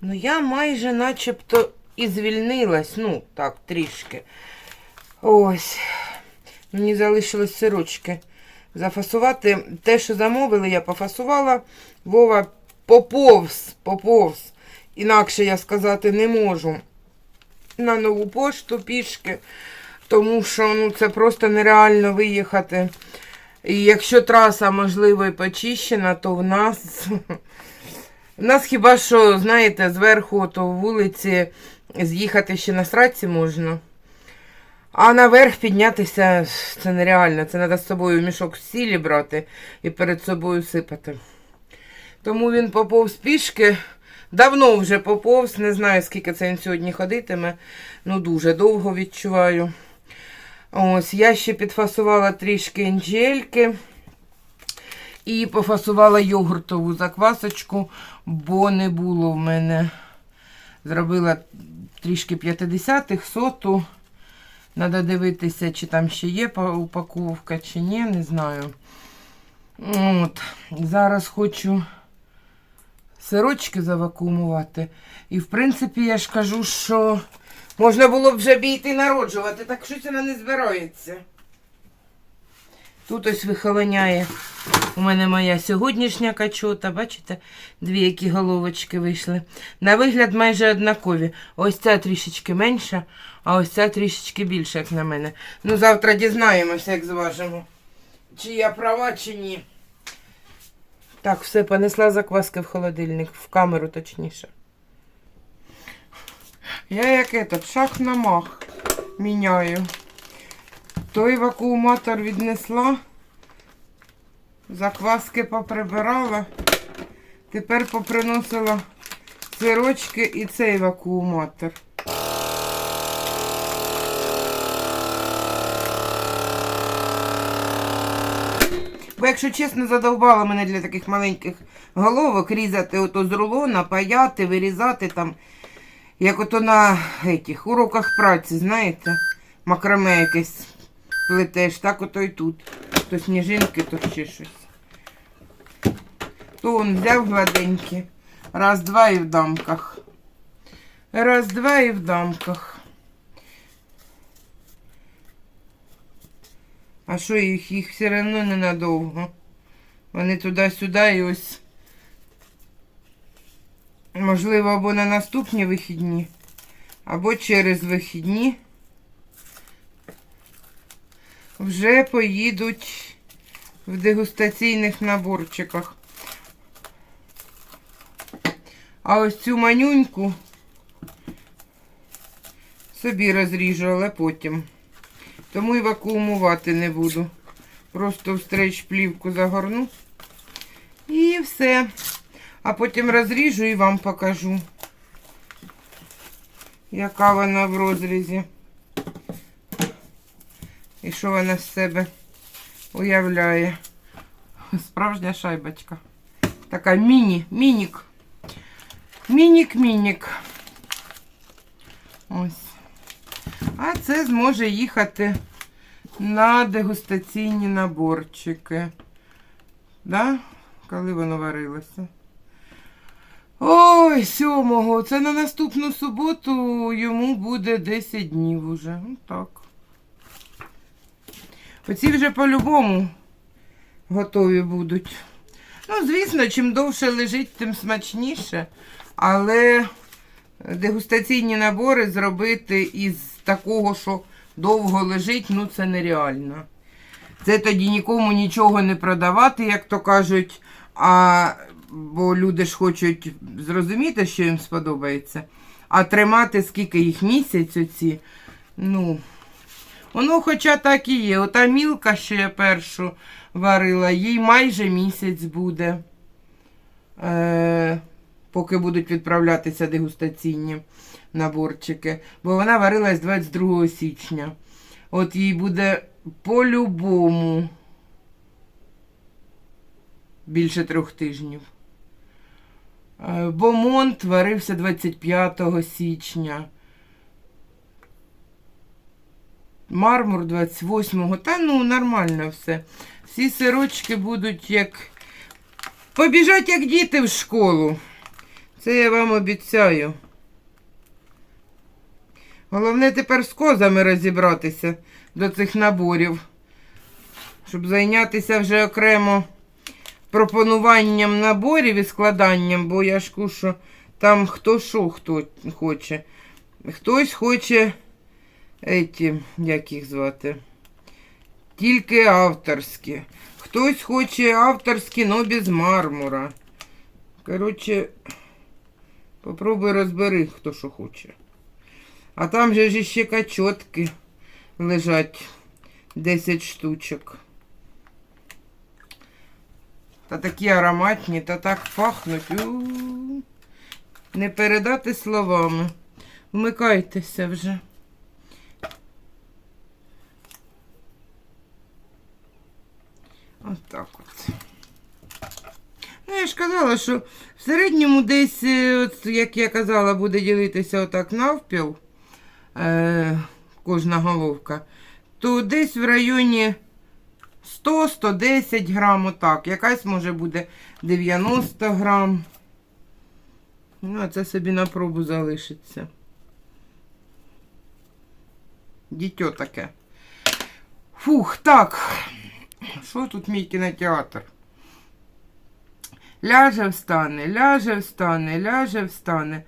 Ну, я майже начебто і звільнилась, ну, так, трішки. Ось. Мені залишилось сирочки зафасувати. Те, що замовили, я пофасувала. Вова поповз, поповз. Інакше я сказати не можу. На нову пошту пішки. Тому що ну, це просто нереально виїхати. І якщо траса, можливо, і почищена, то в нас. У нас хіба що, знаєте, зверху то вулиці з'їхати ще на сраці можна. А наверх піднятися це нереально. Це треба з собою мішок сілі брати і перед собою сипати. Тому він поповз пішки. Давно вже поповз, не знаю, скільки це він сьогодні ходитиме. Ну, дуже довго відчуваю. Ось, я ще підфасувала трішки інжельки. І пофасувала йогуртову заквасочку, бо не було в мене. Зробила трішки 50-х, соту. Треба дивитися, чи там ще є упаковка, чи ні, не знаю. От. Зараз хочу сирочки завакуумувати. І, в принципі, я ж кажу, що можна було б вже бійти народжувати, так щось вона не збирається. Тут ось вихолоняє у мене моя сьогоднішня качота, бачите, дві які головочки вийшли. На вигляд майже однакові. Ось ця трішечки менша, а ось ця трішечки більша, як на мене. Ну, завтра дізнаємося, як зважимо. Чи я права, чи ні. Так, все, понесла закваски в холодильник, в камеру точніше. Я як этот, шах на мах міняю. Той вакууматор віднесла. Закваски поприбирала. Тепер поприносила сирочки і цей вакууматор. Якщо чесно, задовбало мене для таких маленьких головок різати ото з рулона, паяти, вирізати там, як ото на етіх, уроках праці, знаєте, макраме якесь плетеш, так ото і тут. То сніжинки, то ще щось. То он взяв гладенькі. Раз, два і в дамках. Раз, два і в дамках. А що їх? Їх все одно ненадовго. Вони туди-сюди і ось. Можливо, або на наступні вихідні, або через вихідні. Вже поїдуть в дегустаційних наборчиках. А ось цю манюньку собі розріжу, але потім. Тому і вакуумувати не буду. Просто в стрейч плівку загорну. І все. А потім розріжу і вам покажу, яка вона в розрізі. І що вона з себе уявляє. Справжня шайбочка. Така міні, мінік. Мінік-мінік. Ось. А це зможе їхати на дегустаційні наборчики. Да? Коли воно варилося? Ой, сьомого. Це на наступну суботу йому буде 10 днів уже. Ну так. Оці вже по-любому готові будуть. Ну, звісно, чим довше лежить, тим смачніше. Але дегустаційні набори зробити із такого, що довго лежить, ну це нереально. Це тоді нікому нічого не продавати, як то кажуть. А, бо люди ж хочуть зрозуміти, що їм сподобається. А тримати скільки їх місяць оці, ну. Воно хоча так і є. Ота мілка, що я першу варила, їй майже місяць буде, е, поки будуть відправлятися дегустаційні наборчики. Бо вона варилась 22 січня. От їй буде по-любому більше трьох тижнів. Е, Бомонт варився 25 січня. Мармур 28-го. Та ну нормально все. Всі сирочки будуть як. Побіжать як діти в школу. Це я вам обіцяю. Головне тепер з козами розібратися до цих наборів, щоб зайнятися вже окремо пропонуванням наборів і складанням, бо я ж кушу, там хто що хто хоче. Хтось хоче еті, як їх звати? Тільки авторські. Хтось хоче авторські, но без мармура. Коротше, попробуй розбери, хто що хоче. А там же ж ще качотки лежать 10 штучок. Та такі ароматні, та так пахнуть. У Не передати словами. Вмикайтеся вже. От так от. Ну, я ж казала, що в середньому десь, е, от, як я казала, буде ділитися отак навпіл е, кожна головка, то десь в районі 100-110 грам, отак. Якась може буде 90 грам. Ну, а це собі на пробу залишиться. Дітьо таке. Фух, так. Що тут мій кінотеатр? Ляже встане, ляже встане, ляже встане.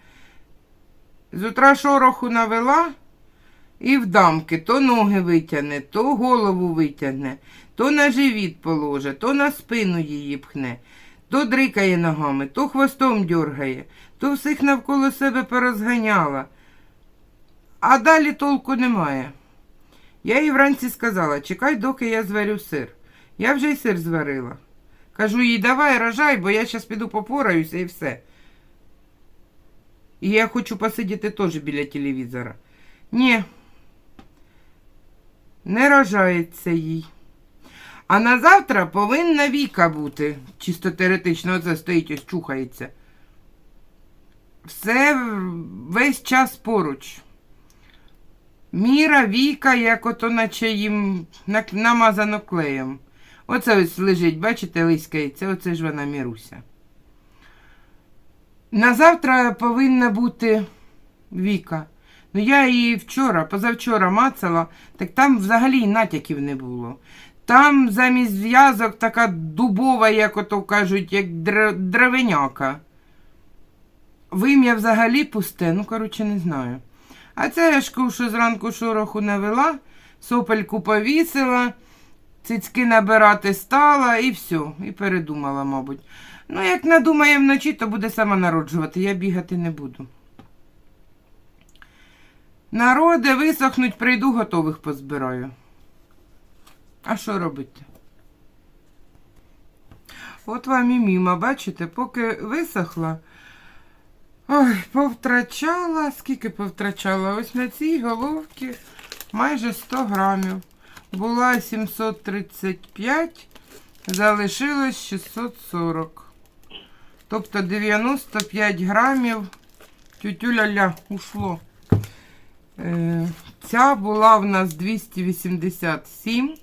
З утра шороху навела і в дамки то ноги витягне, то голову витягне, то на живіт положе, то на спину її пхне, то дрикає ногами, то хвостом дьоргає, то всіх навколо себе порозганяла. А далі толку немає. Я їй вранці сказала, чекай, доки я зварю сир. Я вже й сир зварила. Кажу їй, давай рожай, бо я зараз піду попораюся і все. І я хочу посидіти теж біля телевізора. Ні, не рожається їй. А на завтра повинна Віка бути. Чисто теоретично, оце стоїть ось чухається. Все весь час поруч. Міра, Віка, як ото наче їм намазано клеєм. Оце ось лежить, бачите, лиськається, оце ж вона Міруся. На завтра повинна бути Віка. Ну я її вчора, позавчора мацала, так там взагалі натяків не було. Там замість зв'язок така дубова, як ото кажуть, як дре- древеняка. Вим'я взагалі пусте, ну, коротше, не знаю. А це я ж що зранку шороху навела, сопельку повісила, цицьки набирати стала і все, і передумала, мабуть. Ну, як надумає вночі, то буде сама народжувати, я бігати не буду. Народи висохнуть, прийду, готових позбираю. А що робити? От вам і міма, бачите, поки висохла. Ой, повтрачала. Скільки повтрачала? Ось на цій головці майже 100 грамів. Була 735, залишилось 640. Тобто 95 грамів тютюля-ля ушло. Е, Ця була в нас 287,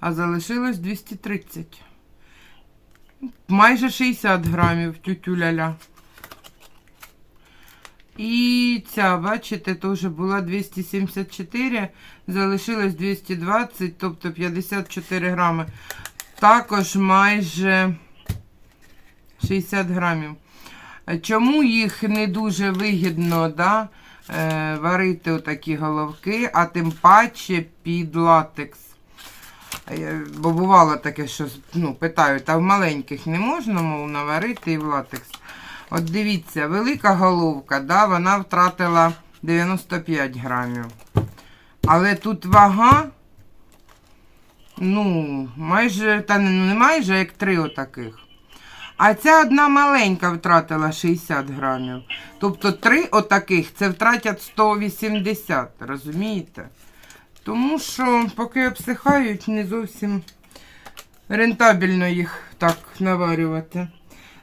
а залишилось 230. Майже 60 грамів тютюля-ля. І ця, бачите, теж була 274, залишилось 220, тобто 54 грами. Також майже 60 грамів. Чому їх не дуже вигідно да, е, варити отакі головки, а тим паче під латекс? Е, Бо бувало таке, що ну, питають, а в маленьких не можна, мов, наварити і в латекс. От дивіться, велика головка, да, вона втратила 95 грамів. Але тут вага, ну, майже, та не, не майже, як три отаких. А ця одна маленька втратила 60 грамів. Тобто три отаких це втратять 180, розумієте? Тому що, поки обсихають, не зовсім рентабельно їх так наварювати.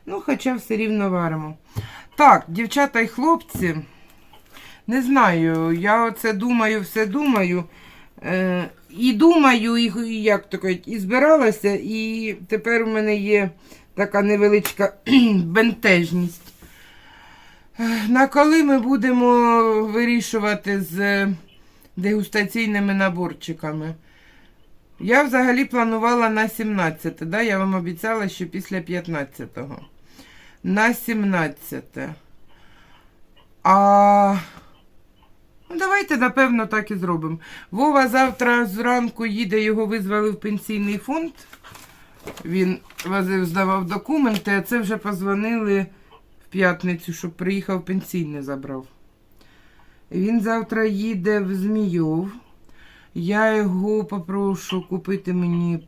Ну, хоча все рівно варимо. Так, дівчата і хлопці, не знаю, я оце думаю, все думаю. Е, і думаю, і, як то кажуть, і збиралася, і тепер у мене є така невеличка бентежність. На коли ми будемо вирішувати з дегустаційними наборчиками? Я взагалі планувала на 17, да? я вам обіцяла, що після 15-го. На 17. А ну, давайте, напевно, так і зробимо. Вова завтра зранку їде, його визвали в пенсійний фонд. Він здавав документи, а це вже позвонили в п'ятницю, щоб приїхав пенсійний забрав. Він завтра їде в Змійов. Я його попрошу купити мені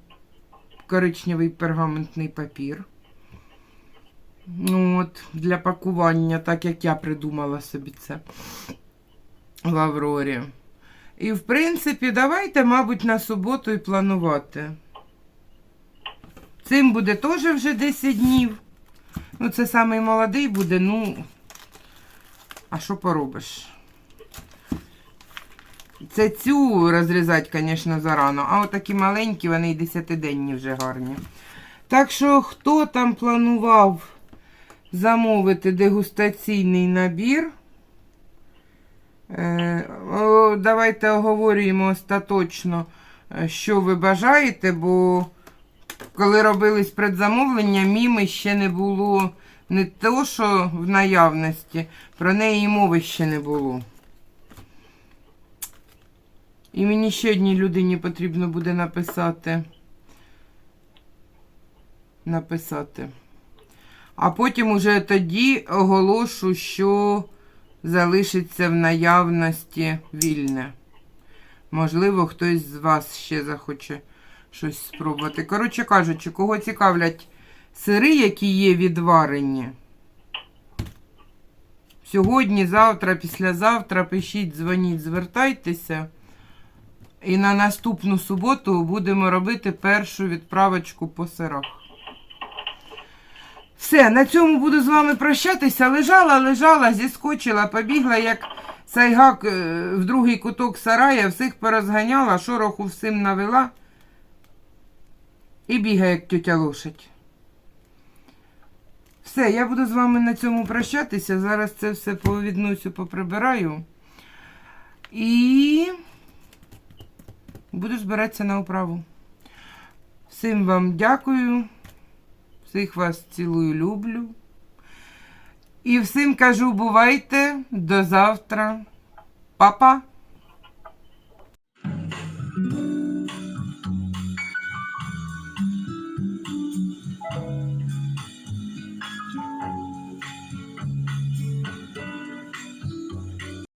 коричневий пергаментний папір. Ну, От, для пакування, так як я придумала собі це в Аврорі. І, в принципі, давайте, мабуть, на суботу і планувати. Цим буде теж вже 10 днів. Ну, це самий молодий буде, ну. А що поробиш? Це цю розрізати, звісно, зарано. А отакі маленькі, вони і десятиденні вже гарні. Так що, хто там планував замовити дегустаційний набір? Е, давайте оговорюємо остаточно, е, що ви бажаєте, бо коли робились предзамовлення, міми ще не було не то, що в наявності, про неї і мови ще не було. І мені ще одній людині потрібно буде написати. Написати. А потім уже тоді оголошу, що залишиться в наявності вільне. Можливо, хтось з вас ще захоче щось спробувати. Коротше кажучи, кого цікавлять сири, які є відварені. Сьогодні, завтра, післязавтра пишіть, дзвоніть, звертайтеся. І на наступну суботу будемо робити першу відправочку по сирах. Все, на цьому буду з вами прощатися. Лежала, лежала, зіскочила, побігла, як сайгак е, в другий куток сарая, всіх порозганяла, шороху всім навела. І бігає, як тетя лошадь. Все, я буду з вами на цьому прощатися. Зараз це все повідносю, поприбираю. І буду збиратися на управу. Всім вам дякую. Всіх вас цілую, люблю. І всім кажу, бувайте до завтра. Па-па!